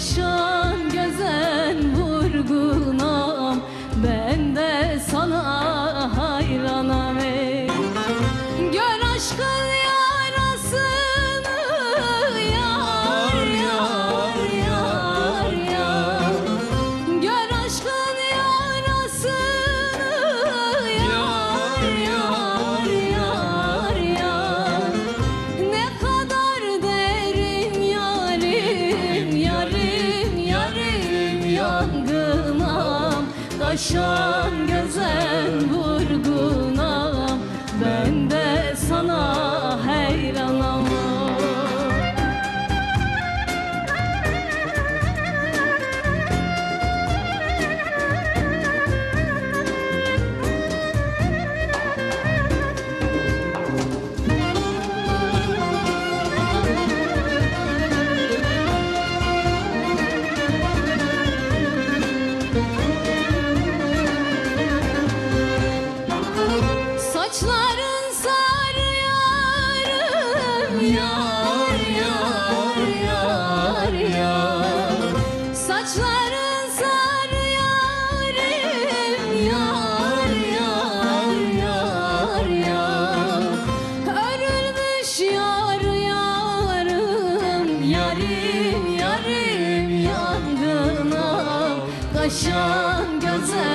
yaşa Kaşan gözen vurgunam 想掉在。